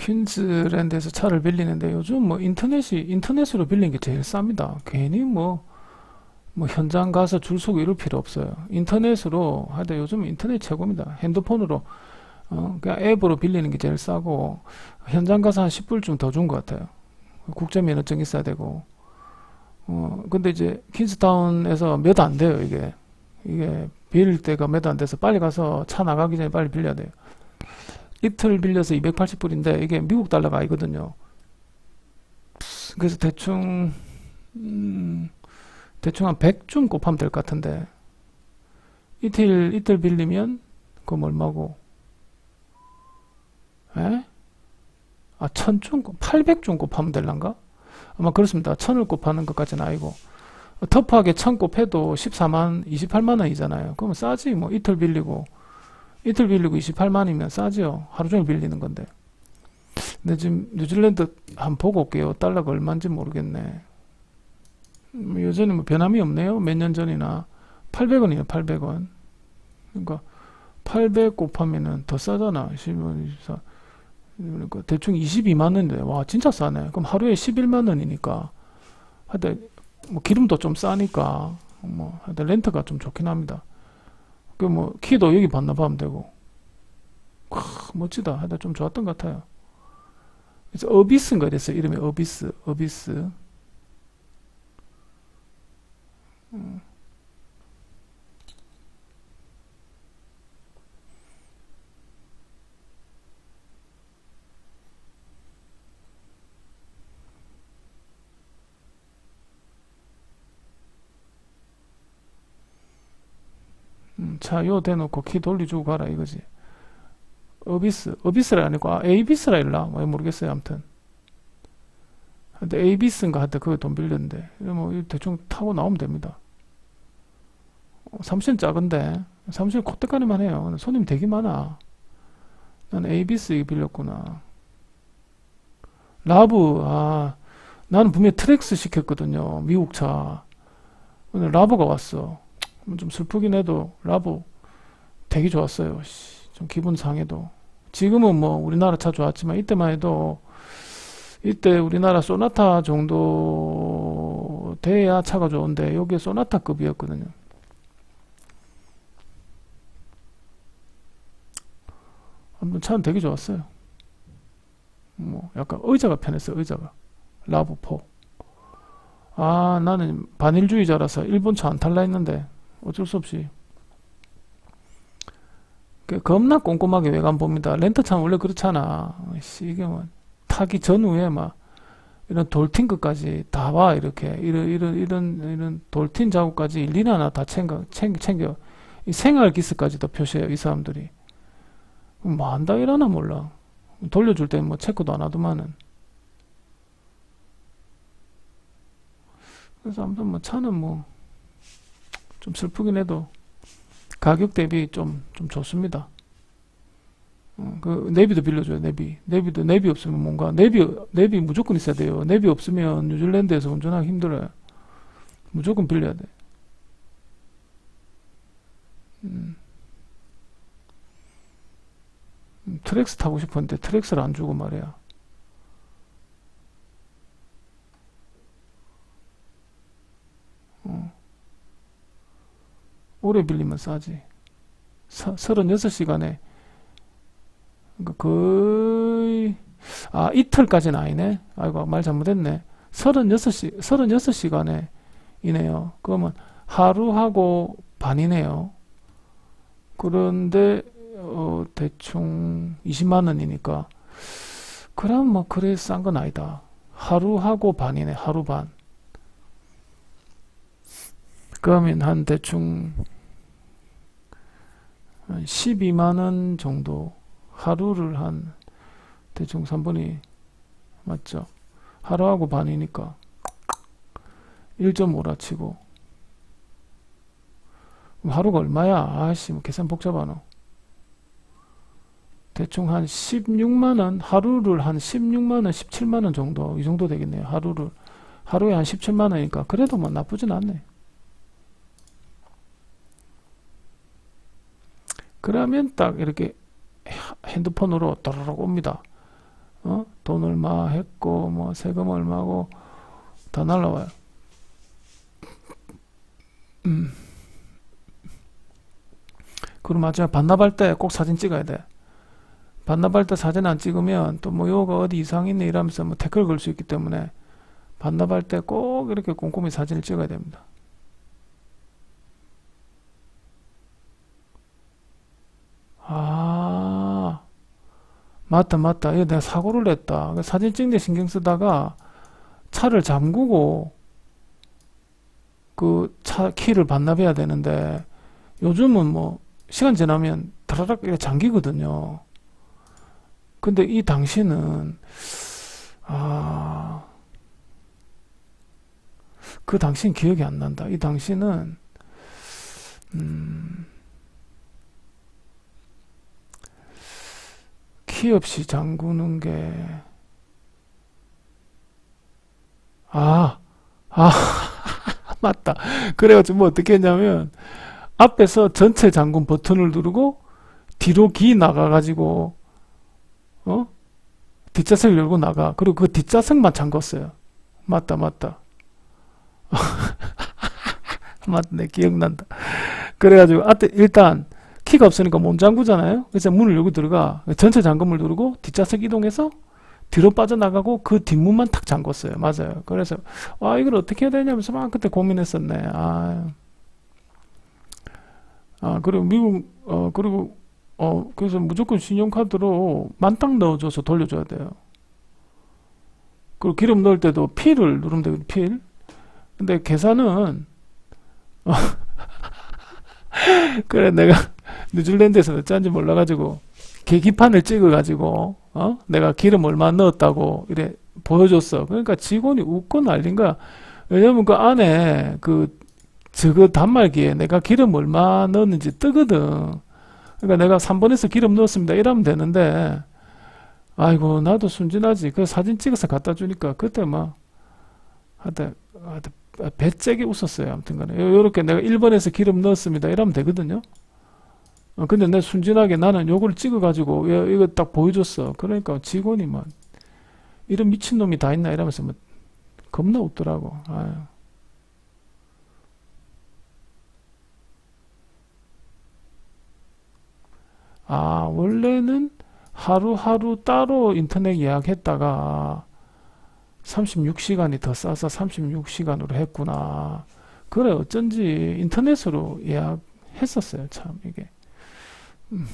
퀸즈랜드에서 차를 빌리는데 요즘 뭐 인터넷이 인터넷으로 빌린 게 제일 쌉니다. 괜히 뭐, 뭐 현장 가서 줄 서고 이럴 필요 없어요. 인터넷으로 하여튼 요즘 인터넷 최고입니다. 핸드폰으로 어, 그냥 앱으로 빌리는 게 제일 싸고 현장 가서 한 10불 좀더준 것 같아요. 국제 면허증 있어야 되고 어, 근데 이제 퀸스타운에서 몇 안 돼요, 이게. 이게 빌릴 때가 몇 안 돼서 빨리 가서 차 나가기 전에 빨리 빌려야 돼요. 이틀 빌려서 280불인데 이게 미국 달러가 아니거든요. 그래서 대충 음, 대충 한 100쯤 곱하면 될 것 같은데 이틀 이틀 빌리면 그럼 얼마고? 에? 아, 1000쯤 800쯤 곱하면 될란가? 아마 그렇습니다. 1000을 곱하는 것까지는 아니고 터프하게 1000 곱해도 14만 28만 원이잖아요. 그러면 싸지 뭐 이틀 빌리고 이틀 빌리고 28만이면 싸죠. 하루 종일 빌리는 건데. 근데 지금 뉴질랜드 한번 보고 올게요. 달러가 얼마인지 모르겠네. 음, 여전히 뭐 변함이 없네요. 몇 년 전이나 800원이에요. 800원. 그러니까 800 곱하면은 더 싸잖아. 10원, 24. 그러니까 대충 22만 원인데 와 진짜 싸네. 그럼 하루에 11만 원이니까 하여튼 뭐 기름도 좀 싸니까 뭐 하여튼 렌트가 좀 좋긴 합니다. 그 뭐 키도 여기 반납하면 되고 와, 멋지다. 하여튼 좀 좋았던 것 같아요. 그래서 어비스인가 이랬어요. 이름이 어비스, 어비스. 음. 차요 대놓고 키 돌려주고 가라 이거지. 어비스, 어비스라 아니고 아, 에이비스라 일라 뭐 모르겠어요. 아무튼. 근데 에이비스인가 하여튼 그거 돈 빌렸는데 뭐 대충 타고 나오면 됩니다. 어, 사무실은 작은데 사무실 콧대가리만 해요. 근데 손님 되게 많아. 난 에이비스 빌렸구나. 라브 아 나는 분명히 트랙스 시켰거든요. 미국 차. 오늘 라브가 왔어. 좀 슬프긴 해도 라브 되게 좋았어요. 씨, 좀 기분 상해도. 지금은 뭐 우리나라 차 좋았지만 이때만 해도 이때 우리나라 소나타 정도 돼야 차가 좋은데 여기 소나타급이었거든요. 아무튼 차는 되게 좋았어요. 뭐 약간 의자가 편했어요. 의자가 라브4. 아 나는 반일주의자라서 일본 차 안 탈라 했는데 어쩔 수 없이. 그 겁나 꼼꼼하게 외관 봅니다. 렌터차는 원래 그렇잖아. 씨, 이게 뭐 타기 전후에 막 이런 돌틴 것까지 다 봐 이렇게. 이런 이런 이런 이런 돌틴 자국까지 일일이 하나 다 챙겨 챙겨 챙겨. 이 생활 기스까지도 표시해요 이 사람들이. 뭐 한다 이러나 몰라. 돌려줄 때 뭐 체크도 안 하더만은. 그래서 아무튼 뭐 차는 뭐 좀 슬프긴 해도 가격 대비 좀, 좀 좋습니다. 어, 그, 내비도 빌려줘요, 내비. 내비도, 내비 없으면 뭔가, 내비, 내비 무조건 있어야 돼요. 내비 없으면 뉴질랜드에서 운전하기 힘들어요. 무조건 빌려야 돼. 음. 음, 트랙스 타고 싶었는데 트랙스를 안 주고 말이야. 어. 오래 빌리면 싸지. 서, 36시간에 그러니까 거의 아 이틀까지는 아니네. 아이고 말 잘못했네. 36시 36시간에 이네요. 그러면 하루하고 반이네요. 그런데 어, 대충 20만 원이니까 그럼 뭐 그래 싼 건 아니다. 하루하고 반이네. 하루 반. 그러면 한 대충 한 12만 원 정도 하루를 한 대충 3분이 맞죠? 하루하고 반이니까 1.5라 치고. 하루가 얼마야? 아씨 뭐 계산 복잡하노. 대충 한 16만원 하루를 한 16만원 17만원 정도 이 정도 되겠네요 하루를. 하루에 한 17만원이니까. 그래도 뭐 나쁘진 않네 그러면 딱 이렇게 핸드폰으로 또르륵 옵니다. 어? 돈 얼마 했고, 뭐, 세금 얼마고, 다 날라와요. 음. 그리고 마지막 반납할 때 꼭 사진 찍어야 돼. 반납할 때 사진 안 찍으면 또 뭐 요가 어디 이상 있네 이러면서 뭐 태클 걸 수 있기 때문에 반납할 때 꼭 이렇게 꼼꼼히 사진을 찍어야 됩니다. 맞다, 맞다. 이거 내가 사고를 냈다. 그 사진 찍는 데 신경 쓰다가 차를 잠그고 그 차 키를 반납해야 되는데 요즘은 뭐 시간 지나면 다라락 이렇게 잠기거든요. 근데 이 당시는 아, 그 당시는 기억이 안 난다. 이 당시는 음, 키 없이 잠그는 게 아, 아, 맞다. 그래가지고 뭐 어떻게 했냐면 앞에서 전체 잠금 버튼을 누르고 뒤로 기 나가가지고 어? 뒷좌석 열고 나가. 그리고 그 뒷좌석만 잠궜어요. 맞다, 맞다. 맞네, 기억난다. 그래가지고, 아, 일단, 키가 없으니까 못 잠그잖아요? 그래서 문을 열고 들어가. 전체 잠금을 누르고 뒷좌석 이동해서 뒤로 빠져나가고 그 뒷문만 탁 잠궜어요. 맞아요. 그래서, 아, 이걸 어떻게 해야 되냐면서 막 그때 고민했었네. 아, 아, 그리고 미국, 어, 그리고 어, 그래서 무조건 신용카드로 만땅 넣어줘서 돌려줘야 돼요. 그리고 기름 넣을 때도 필을 누르면 되거든요, 필. 근데 계산은, 어, 그래, 내가 뉴질랜드에서 몇 잔지 몰라가지고, 계기판을 찍어가지고, 어? 내가 기름 얼마 넣었다고, 이래 보여줬어. 그러니까 직원이 웃고 난린 거야. 왜냐면 그 안에 그, 저거 단말기에 내가 기름 얼마 넣었는지 뜨거든. 그러니까 내가 3번에서 기름 넣었습니다. 이러면 되는데, 아이고, 나도 순진하지. 그 사진 찍어서 갖다 주니까 그때 막, 하여튼, 하여튼 배째게 웃었어요. 아무튼 간에. 요렇게 내가 1번에서 기름 넣었습니다. 이러면 되거든요. 어, 근데 내 순진하게 나는 요걸 찍어가지고, 야, 이거 딱 보여줬어. 그러니까 직원이 막, 이런 미친놈이 다 있나 이러면서 막, 겁나 웃더라고. 아유. 아, 원래는 하루하루 따로 인터넷 예약했다가 36시간이 더 싸서 36시간으로 했구나. 그래, 어쩐지 인터넷으로 예약했었어요, 참, 이게. 음.